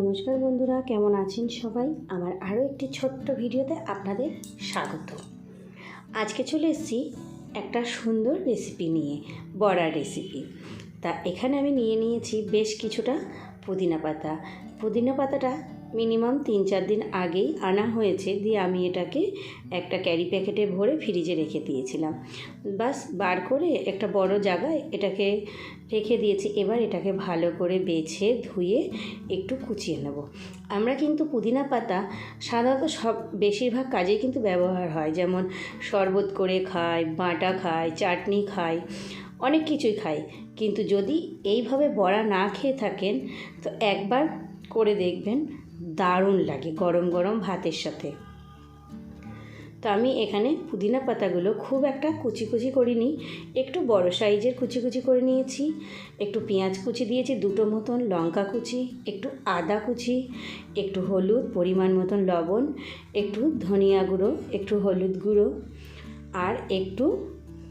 নমস্কার বন্ধুরা, কেমন আছেন সবাই? আমার আরও একটি ছোট্ট ভিডিওতে আপনাদের স্বাগত। আজকে চলে এসেছি একটা সুন্দর রেসিপি নিয়ে, বড়ার রেসিপি তা এখানে আমি নিয়ে নিয়েছি বেশ কিছুটা পুদিনা পাতা। পুদিনা পাতাটা মিনিমাম তিন চার দিন আগেই আনা হয়েছে, দিয়ে আমি এটাকে একটা ক্যারি প্যাকেটে ভরে ফ্রিজে রেখে দিয়েছিলাম। বাস বার করে একটা বড় জায়গায় এটাকে রেখে দিয়েছি, এবার এটাকে ভালো করে বেছে ধুয়ে একটু কুচিয়ে নেব। আমরা কিন্তু পুদিনা পাতা সাধারণত সব বেশিরভাগ কাজেই কিন্তু ব্যবহার হয়, যেমন শরবত করে খায় বাটা খায় চাটনি খায় অনেক কিছুই খাই। কিন্তু যদি এইভাবে বড়া না খেয়ে থাকেন, তো একবার করে দেখবেন দারুণ লাগে গরম গরম ভাতের সাথে। তো আমি এখানে পুদিনা পাতাগুলো খুব একটা কুচি কুচি করিনি, একটু বড় সাইজের কুচি কুচি করে নিয়েছি, একটু পেঁয়াজ কুচি দিয়েছি, দুটো মতন লঙ্কা কুচি, একটু আদা কুচি, একটু হলুদ, পরিমাণ মতন লবণ, একটু ধনিয়া গুঁড়ো, একটু হলুদ গুঁড়ো, আর একটু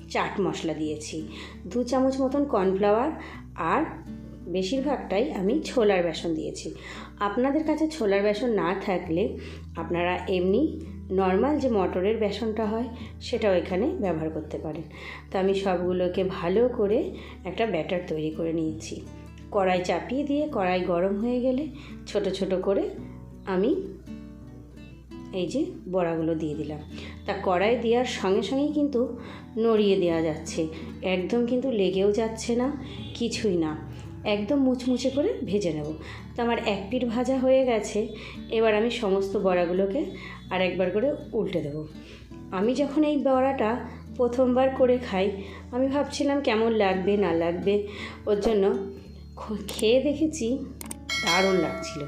চাট মশলা দিয়েছি। দু চামচ মতন কর্নফ্লাওয়ার আর বেশিরভাগটাই আমি ছোলার বেসন দিয়েছি। আপনাদের কাছে ছোলার বেসন না থাকলে আপনারা এমনি নর্মাল যে মটরের বেসনটা হয়, সেটাও এখানে ব্যবহার করতে পারেন। তো আমি সবগুলোকে ভালো করে একটা ব্যাটার তৈরি করে নিয়েছি। কড়াই চাপিয়ে দিয়ে কড়াই গরম হয়ে গেলে ছোট ছোট করে আমি এই যে বড়াগুলো দিয়ে দিলাম। তা কড়াই দেওয়ার সঙ্গে সঙ্গেই কিন্তু নড়িয়ে দেওয়া যাচ্ছে। একদম কিন্তু লেগেও যাচ্ছে না, কিছুই না। একদম মুচমুচে করে ভেজে নেব। তো আমার এক পিঠ ভাজা হয়ে গেছে। এবার আমি সমস্ত বড়াগুলোকে আর একবার করে উল্টে দেবো। আমি যখন এই বড়াটা প্রথমবার করে খাই, আমি ভাবছিলাম কেমন লাগবে, না লাগবে। ওর জন্য খেয়ে দেখেছি দারুণ লাগছিল।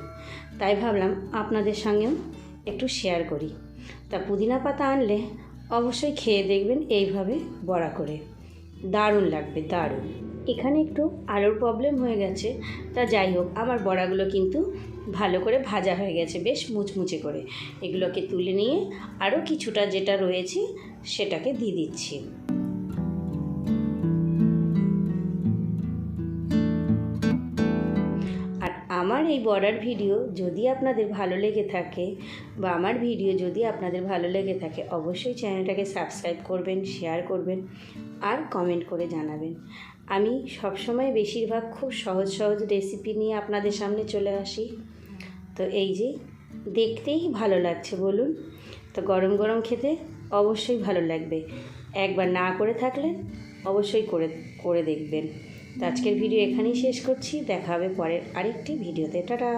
তাই ভাবলাম আপনাদের সঙ্গেও একটু শেয়ার করি। তা পুদিনা পাতা আনলে অবশ্যই খেয়ে দেখবেন এইভাবে বড়া করে। দারুণ লাগবে, দারুণ। এখানে একটু আলোর প্রবলেম হয়ে গেছে। তা যাই হোক, আমার বড়াগুলো কিন্তু ভালো করে ভাজা হয়ে গেছে বেশ মুচমুচে করে। এগুলোকে তুলে নিয়ে আরও কিছুটা যেটা রয়েছে সেটাকে দিয়ে দিচ্ছি। আমার এই বর্ডার ভিডিও যদি আপনাদের ভালো লেগে থাকে বা আমার ভিডিও যদি আপনাদের ভালো লেগে থাকে, অবশ্যই চ্যানেলটাকে সাবস্ক্রাইব করবেন, শেয়ার করবেন আর কমেন্ট করে জানাবেন। আমি সবসময় বেশিরভাগ খুব সহজ সহজ রেসিপি নিয়ে আপনাদের সামনে চলে আসি। তো এই যে, দেখতেই ভালো লাগছে বলুন। তো গরম গরম খেতে অবশ্যই ভালো লাগবে। একবার না করে থাকলে অবশ্যই করে করে দেখবেন। তো আজকের ভিডিও এখানেই শেষ করছি। দেখা হবে পরের আরেকটি ভিডিওতে। টাটা!